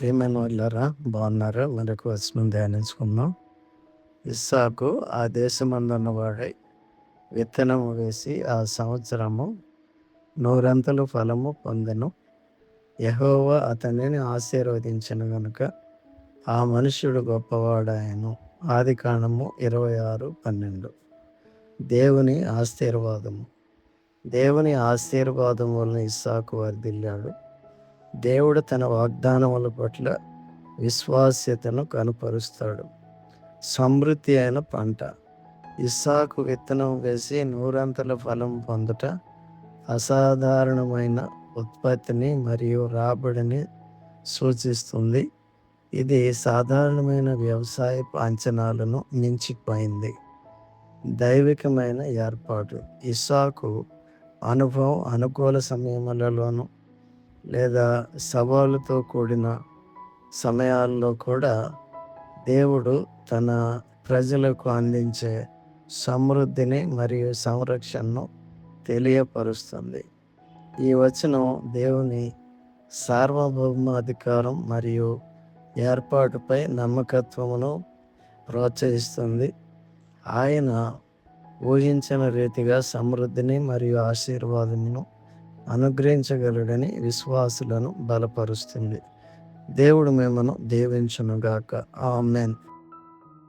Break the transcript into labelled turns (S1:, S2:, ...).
S1: ప్రియమైన వాళ్ళారా? బాగున్నారా? మరొక వచ్చిన ధ్యానించుకుందాం. ఇస్సాకు ఆ దేశమందున్న వాడై విత్తనము వేసి ఆ సంవత్సరము నూరంతలు ఫలము పొందెను. యెహోవా అతనిని ఆశీర్వదించను గనుక ఆ మనుష్యుడు గొప్పవాడాయను ఆది కాండము ఇరవై ఆరు పన్నెండు. దేవుని ఆశీర్వాదము. దేవుని ఆశీర్వాదం వలన ఇస్సాకు వర్దిల్లాడు దేవుడు తన వాగ్దానముల పట్ల విశ్వాస్యతను కనుపరుస్తాడు. సమృద్ధి అయిన పంట. ఇస్సాకు విత్తనం వేసి నూరంతల ఫలం పొందుట అసాధారణమైన ఉత్పత్తిని మరియు రాబడిని సూచిస్తుంది. ఇది సాధారణమైన వ్యవసాయ అంచనాలను మించిపోయింది. దైవికమైన ఏర్పాటు. ఇస్సాకు అనుభవం అనుకూల సమయములలోనూ లేదా సవాలుతో కూడిన సమయాల్లో కూడా దేవుడు తన ప్రజలకు అందించే సమృద్ధిని మరియు సంరక్షణను తెలియపరుస్తుంది. ఈ వచనం దేవుని సార్వభౌమ అధికారం మరియు ఏర్పాటుపై నమ్మకత్వమును ప్రోత్సహిస్తుంది. ఆయన ఊహించిన రీతిగా సమృద్ధిని మరియు ఆశీర్వాదమును అనుగ్రహించగలడని విశ్వాసులను బలపరుస్తుంది. దేవుడు మిమ్మను దీవించునుగాక. ఆమెన్.